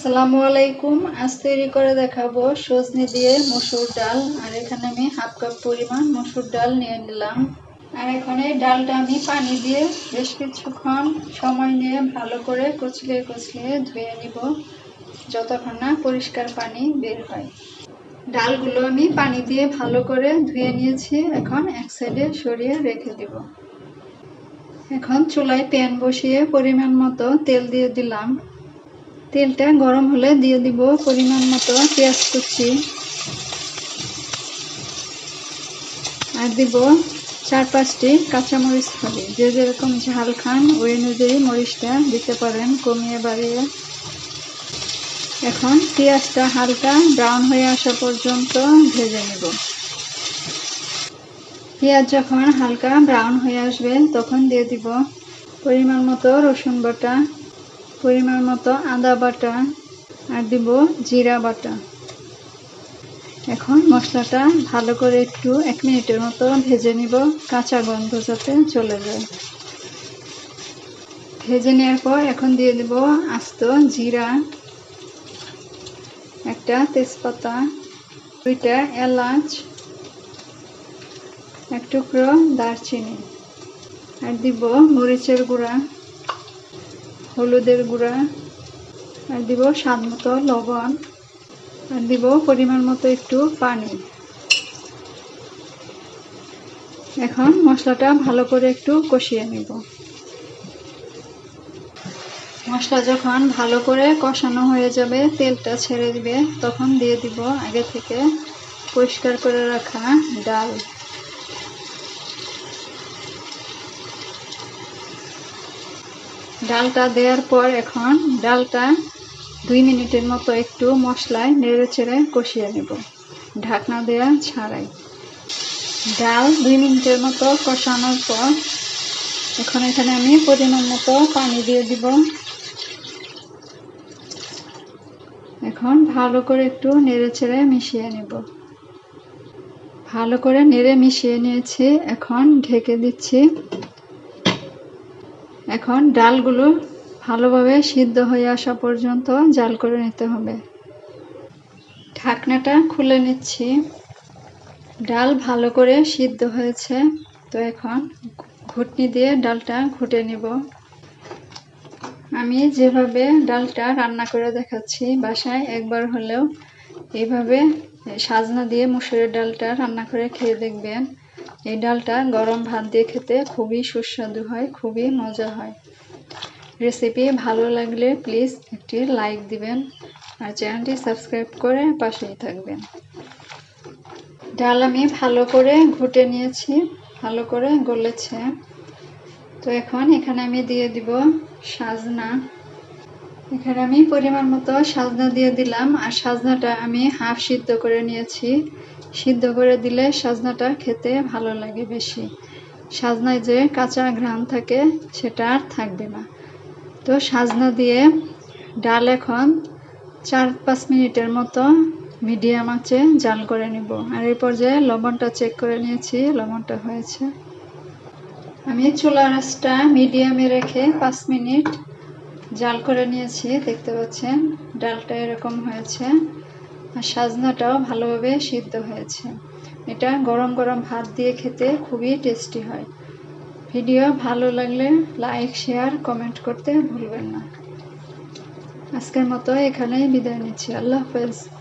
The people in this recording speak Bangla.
আসসালামু আলাইকুম। আজ তৈরি করে দেখাবো সজনে দিয়ে মসুর ডাল। আর এখানে আমি হাফ কাপ পরিমাণ মসুর ডাল নিয়ে নিলাম। আর এখানে ডালটা আমি পানি দিয়ে বেশ কিছুক্ষণ সময় নিয়ে ভালো করে কচলিয়ে কচলিয়ে ধুয়ে নিব, যতক্ষণ না পরিষ্কার পানি বের হয়। ডালগুলো আমি পানি দিয়ে ভালো করে ধুয়ে নিয়েছি। এখন এক সাইডে সরিয়ে রেখে দিব। এখন চুলায় প্যান বসিয়ে পরিমাণ মতো তেল দিয়ে দিলাম। তেলটা গরম হলে দিয়ে দিব পরিমাণ মতো পেঁয়াজ কুচি। আর দিব চার পাঁচটি কাঁচামরিচ খালি যে যেরকম ঝাল খান, ওই অনুযায়ী মরিচটা দিতে পারেন, কমিয়ে বাড়িয়ে। এখন পেঁয়াজটা হালকা ব্রাউন হয়ে আসা পর্যন্ত ভেজে নেব। পেঁয়াজ যখন হালকা ব্রাউন হয়ে আসবে, তখন দিয়ে দিব পরিমাণ মতো রসুন বাটা। পরিমাণ মতো আদা বাটা আর দিব জিরা বাটা। এখন মশলাটা ভালো করে একটু এক মিনিটের মতো ভেজে নিব, কাঁচা গন্ধ যাতে চলে যায়। ভেজে নেওয়ার পর এখন দিয়ে দেব আস্ত জিরা, একটা তেজপাতা, দুইটা এলাচ, এক টুকরো দারচিনি, আর দিব মরিচের গুঁড়া। হলুদের গুঁড়া, আর দিব স্বাদ মতো লবণ, আর দিব পরিমাণ মতো একটু পানি। এখন মশলাটা ভালো করে একটু কষিয়ে নিব। মশলা যখন ভালো করে কষানো হয়ে যাবে, তেলটা ছেড়ে দিবে, তখন দিয়ে দিব আগে থেকে পরিষ্কার করে রাখা ডাল। ডালটা দেওয়ার পর এখন ডালটা দুই মিনিটের মতো একটু মশলায় নেড়ে চেড়ে কষিয়ে নেব। ঢাকনা দেওয়া ছাড়াই। ডাল দুই মিনিটের মতো কষানোর পর এখন এখানে আমি পরিমাণ মতো পানি দিয়ে দিব। এখন ভালো করে একটু নেড়ে চেড়ে মিশিয়ে নেব। ভালো করে নেড়ে মিশিয়ে নিয়েছি। এখন ঢেকে দিচ্ছি। এখন ডালগুলো ভালোভাবে সিদ্ধ হয়ে আসা পর্যন্ত জাল করে নিতে হবে। ঢাকনাটা খুলে নিচ্ছি। ডাল ভালো করে সিদ্ধ হয়েছে, তো এখন ঘুটনি দিয়ে ডালটা ঘুটে নিব। আমি যেভাবে ডালটা রান্না করে দেখাচ্ছি বাসায়, একবার হলেও এইভাবে সাজনা দিয়ে মুসুরের ডালটা রান্না করে খেয়ে দেখবেন। এই ডালটা গরম ভাত দিয়ে খেতে খুবই সুস্বাদু হয়, খুবই মজা হয়। রেসিপি ভালো লাগলে প্লিজ একটি লাইক দিবেন আর চ্যানেলটি সাবস্ক্রাইব করে পাশেই থাকবেন। ডাল আমি ভালো করে ঘুটে নিয়েছি, ভালো করে গলেছে। তো এখন এখানে আমি দিয়ে দিব সাজনা। এখানে আমি পরিমাণ মতো সাজনা দিয়ে দিলাম, আর সাজনাটা আমি হাফ সিদ্ধ করে নিয়েছি। সিদ্ধ করে দিলে সাজনাটা খেতে ভালো লাগে বেশি। সাজনায় যে কাঁচা ঘ্রাণ থাকে, সেটা আর থাকবে না। তো সাজনা দিয়ে ডাল এখন চার পাঁচ মিনিটের মতো মিডিয়াম আঁচে জাল করে নিব। আর এই পর্যায়ে লবণটা চেক করে নিয়েছি, লবণটা হয়েছে। আমি চুলার আঁচটা মিডিয়ামে রেখে পাঁচ মিনিট জাল করে নিয়েছি, দেখতে পাচ্ছেন? ডালটা এরকম হয়েছে। আর সাজনাটাও ভালোভাবে সিদ্ধ হয়েছে। এটা গরম গরম ভাত দিয়ে খেতে খুবই টেস্টি হয়। ভিডিও ভালো লাগলে লাইক শেয়ার কমেন্ট করতে ভুলবেন না। আজকের মতো এখানেই বিদায় নিচ্ছি। আল্লাহ হাফেজ।